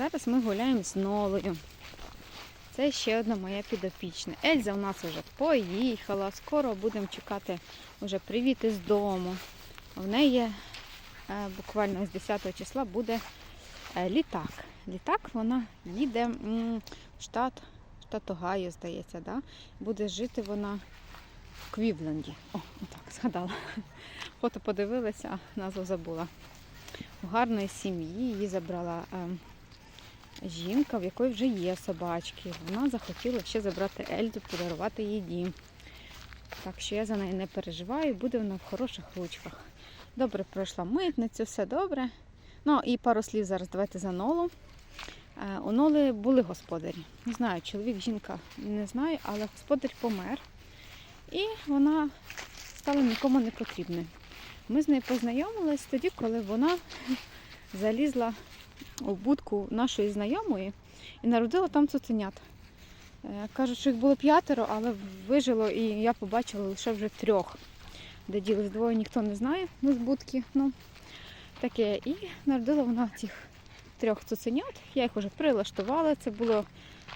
Зараз ми гуляємо з Нолою. Це ще одна моя підопічна. Ельза у нас вже поїхала. Скоро будемо чекати вже привіт із дому. В неї е, буквально з 10 числа буде е, літак. Літак вона їде в штат, штат Огайо, здається, да? буде жити вона в Квівленді. О, так, згадала. Фото подивилася, а назву забула. У гарної сім'ї її забрала е, жінка, в якої вже є собачки. Вона захотіла ще забрати Ельзу, подарувати їй дім. Так що я за неї не переживаю, буде вона в хороших ручках. Добре пройшла митницю, все добре. Ну і пару слів зараз давайте за Нолу. Е, У Ноли були господарі. Не знаю, чоловік, жінка не знаю, але господар помер. І вона стала нікому не потрібною. Ми з нею познайомились тоді, коли вона залізла у будку нашої знайомої і народила там цуценят. Е, Кажуть, що їх було п'ятеро, але вижило і я побачила лише вже трьох. Де ділись двоє, ніхто не знає, ну, з будки. Ну, таке. І народила вона цих трьох цуценят. Я їх вже прилаштувала. Це було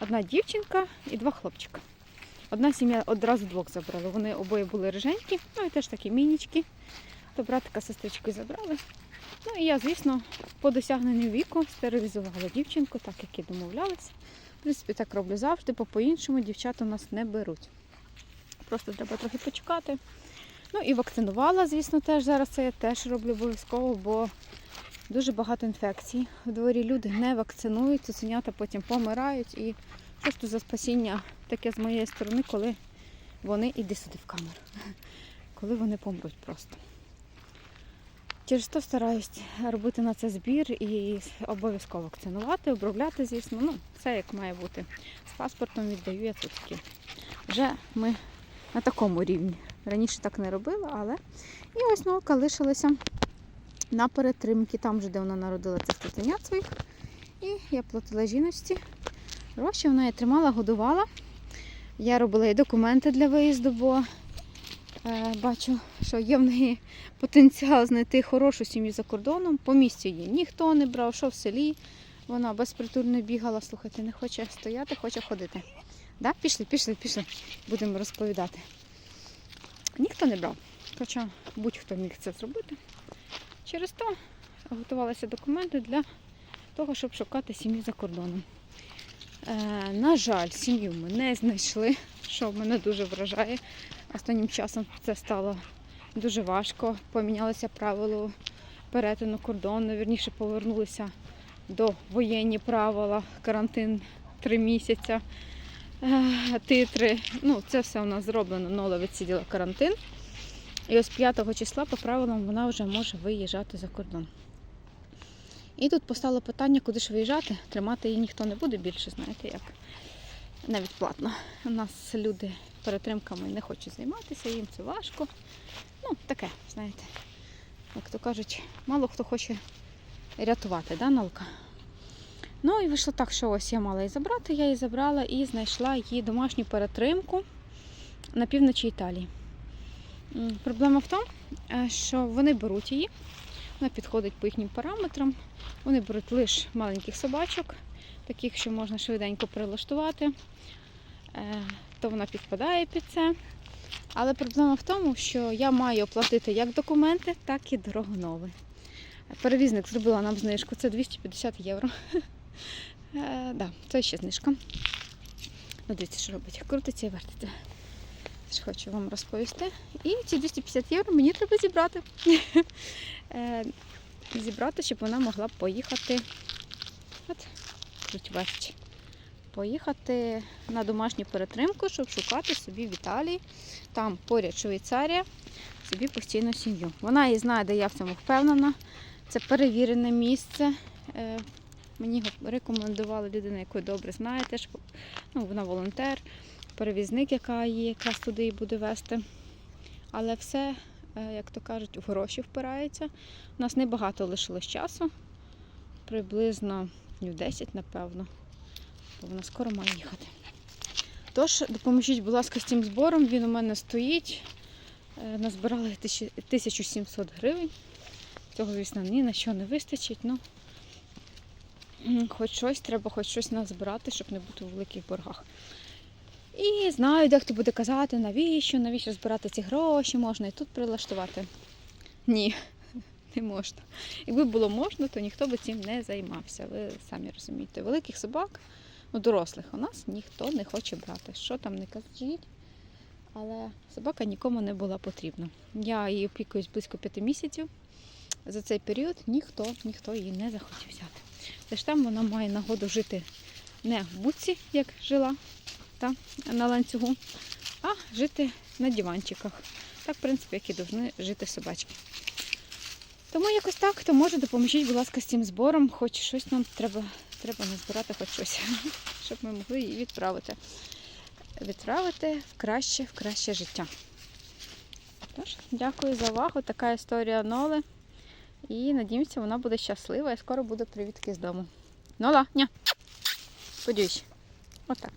одна дівчинка і два хлопчика. Одна сім'я одразу двох забрала. Вони обоє були риженькі, ну і теж такі мінічки. То братика сестрички забрали. Ну і я, звісно, по досягненню віку стерилізувала дівчинку, так як і домовлялися. В принципі, так роблю завжди, бо по-іншому дівчата у нас не беруть. Просто треба трохи почекати. Ну і вакцинувала, звісно, теж зараз це я теж роблю обов'язково, бо дуже багато інфекцій. В дворі люди не вакцинують, цуценята потім помирають. І просто за спасіння таке з моєї сторони, коли вони іди сюди в камеру. Коли вони помруть просто. Через то стараюсь робити на це збір і обов'язково вакцинувати, обробляти, звісно. Ну, все як має бути. З паспортом віддаю я цуцьки. Вже ми на такому рівні. Раніше так не робила, але і ось наука лишилася на перетримки, там же, де вона народила цих цуценят своїх. І я платила жіночці. Гроші вона її тримала, годувала. Я робила їй документи для виїзду, бо бачу, що є в неї потенціал знайти хорошу сім'ю за кордоном. По місцю її ніхто не брав, що в селі. Вона безпритульно бігала, слухайте, не хоче стояти, хоче ходити. Да? Пішли, пішли, пішли. Будемо розповідати. Ніхто не брав. Хоча будь-хто міг це зробити. Через то готувалися документи для того, щоб шукати сім'ю за кордоном. Е, на жаль, сім'ю ми не знайшли, що мене дуже вражає. Останнім часом це стало дуже важко. Помінялися правила перетину кордону, вірніше повернулися до воєнні правила, карантин три місяці, е, титри. Ну, це все у нас зроблено, Нола відсиділа карантин. І ось 5 числа по правилам вона вже може виїжджати за кордон. І тут постало питання, куди ж виїжджати. Тримати її ніхто не буде більше, знаєте, як навіть платно. У нас люди перетримками не хочуть займатися, їм це важко. Ну, таке, знаєте, як то кажуть, мало хто хоче рятувати, да, наука. Ну і вийшло так, що ось я мала її забрати, я її забрала і знайшла її домашню перетримку на півночі Італії. Проблема в тому, е, що вони беруть її, вона підходить по їхнім параметрам. Вони беруть лише маленьких собачок, таких, що можна швиденько прилаштувати, Е, то вона підпадає під це. Але проблема в тому, що я маю оплатити як документи, так і дорогу новий. Перевізник зробила нам знижку, це 250 євро. Е, да, це ще знижка. Ну, дивіться, що робить. Крутиться і вертиться. Теж хочу вам розповісти. І ці 250 євро мені треба зібрати. Е, Зібрати, щоб вона могла поїхати. От, круть верть. Поїхати на домашню перетримку, щоб шукати собі в Італії. Там поряд Швейцарія, собі постійну сім'ю. Вона і знає, де я в цьому впевнена. Це перевірене місце. Е, Мені його рекомендувала людина, яку добре знає. Теж, ну, вона волонтер, перевізник, яка її якраз туди і буде вести. Але все, е, як то кажуть, в гроші впирається. У нас небагато лишилось часу, приблизно днів 10, напевно, бо вона скоро має їхати. Тож, допоможіть, будь ласка, з цим збором. Він у мене стоїть. Е, Назбирали 1700 гривень. Цього, звісно, ні на що не вистачить. Ну, хоч щось, треба хоч щось назбирати, щоб не бути у великих боргах. І знаю, дехто буде казати, навіщо, навіщо збирати ці гроші, можна і тут прилаштувати. Ні, не можна. Якби було можна, то ніхто би цим не займався. Ви самі розумієте. Великих собак, ну, дорослих у нас ніхто не хоче брати. Що там не кажіть, але собака нікому не була потрібна. Я її опікуюсь близько п'яти місяців. За цей період ніхто, ніхто її не захотів взяти. Лиш там вона має нагоду жити не в буці, як жила та, на ланцюгу, а жити на диванчиках. Так, в принципі, як і повинні жити собачки. Тому якось так, то може допоможіть, будь ласка, з цим збором, хоч щось нам треба, треба назбирати, хоч щось, щоб ми могли її відправити. Відправити в краще, в краще життя. Тож, дякую за увагу. Така історія Ноли. І надіємося, вона буде щаслива і скоро буде привітки з дому. Нола, ня. Подюсь. Отак.